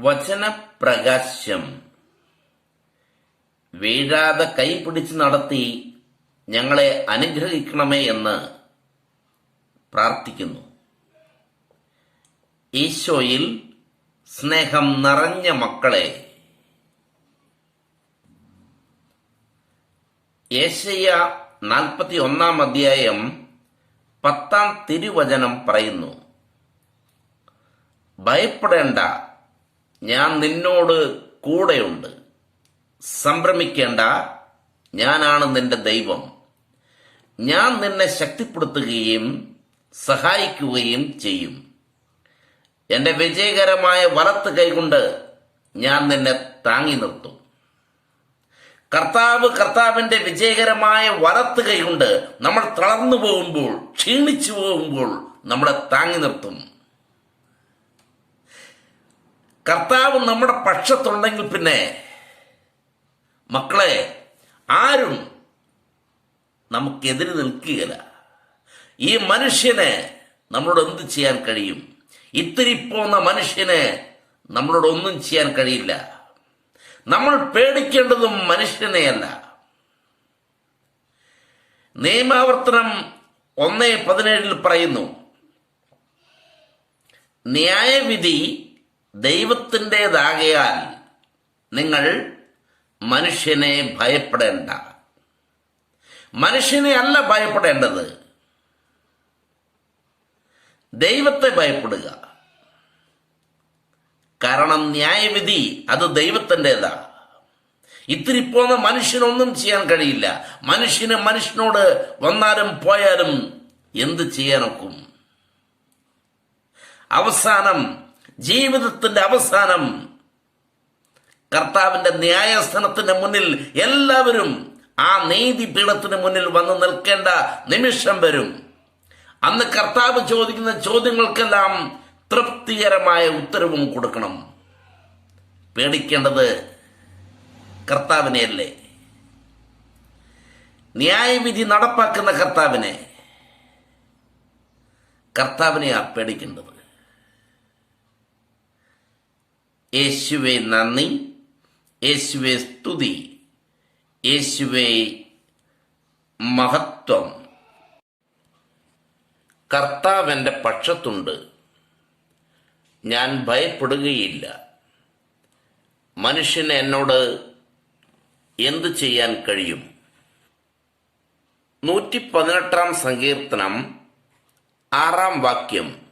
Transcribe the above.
വചനപ്രകാശം. വീഴാതെ കൈപിടിച്ച് നടത്തി ഞങ്ങളെ അനുഗ്രഹിക്കണമേ എന്ന് പ്രാർത്ഥിക്കുന്നു. ഈശോയിൽ സ്നേഹം നിറഞ്ഞ മക്കളെ ഏഷ്യ നാൽപ്പത്തി ഒന്നാം അധ്യായം പത്താം തിരുവചനം പറയുന്നു. ഭയപ്പെടേണ്ട ഞാൻ നിന്നോട് കൂടെയുണ്ട്. സംഭ്രമിക്കേണ്ട ഞാനാണ് നിന്റെ ദൈവം. ഞാൻ നിന്നെ ശക്തിപ്പെടുത്തുകയും സഹായിക്കുകയും ചെയ്യും. എന്റെ വിജയകരമായ വലത്ത് കൈകൊണ്ട് ഞാൻ നിന്നെ താങ്ങി നിർത്തും. കർത്താവ് കർത്താവിന്റെ വിജയകരമായ വലത്ത് കൈകൊണ്ട് നമ്മൾ തളർന്നു പോകുമ്പോൾ ക്ഷീണിച്ചു പോകുമ്പോൾ നമ്മളെ താങ്ങി നിർത്തും. കർത്താവ് നമ്മുടെ പക്ഷത്തുണ്ടെങ്കിൽ പിന്നെ മക്കളെ ആരും നമുക്കെതിരെ നിൽക്കുകയില്ല. ഈ മനുഷ്യനെ നമ്മളോട് എന്ത് ചെയ്യാൻ കഴിയും? ഇത്തിരി പോന്ന മനുഷ്യനെ നമ്മളോട് ഒന്നും ചെയ്യാൻ കഴിയില്ല. നമ്മൾ പേടിക്കേണ്ടതും മനുഷ്യനെയല്ല. നിയമാവർത്തനം ഒന്നേ പതിനേഴിൽ പറയുന്നു ന്യായവിധി ദൈവത്തിന്റെതാകയാൽ നിങ്ങൾ മനുഷ്യനെ ഭയപ്പെടേണ്ട. മനുഷ്യനെ അല്ല ഭയപ്പെടേണ്ടത്. ദൈവത്തെ ഭയപ്പെടുക. കാരണം ന്യായവിധി അത് ദൈവത്തിന്റെതാ. ഇത്തിരി പോന്ന മനുഷ്യനൊന്നും ചെയ്യാൻ കഴിയില്ല. മനുഷ്യന് മനുഷ്യനോട് വന്നാലും പോയാലും എന്ത് ചെയ്യാനൊക്കും? അവസാനം ജീവിതത്തിന്റെ അവസാനം കർത്താവിന്റെ ന്യായസ്ഥാനത്തിന്റെ മുന്നിൽ എല്ലാവരും ആ നീതി പീഠത്തിന് മുന്നിൽ വന്ന് നിൽക്കേണ്ട നിമിഷം വരും. അന്ന് കർത്താവ് ചോദിക്കുന്ന ചോദ്യങ്ങൾക്കെല്ലാം തൃപ്തികരമായ ഉത്തരവും കൊടുക്കണം. പേടിക്കേണ്ടത് കർത്താവിനെയല്ലേ? ന്യായവിധി നടപ്പാക്കുന്ന കർത്താവിനെ. കർത്താവിനെയാ പേടിക്കേണ്ടത്. യേശുവെ നന്ദി. യേശുവെ സ്തുതി. യേശുവെ മഹത്വം. കർത്താവ് എന്റെ പക്ഷത്തുണ്ട്. ഞാൻ ഭയപ്പെടുകയില്ല. മനുഷ്യന് എന്നോട് എന്തു ചെയ്യാൻ കഴിയും? നൂറ്റി പതിനെട്ടാം സങ്കീർത്തനം ആറാം വാക്യം.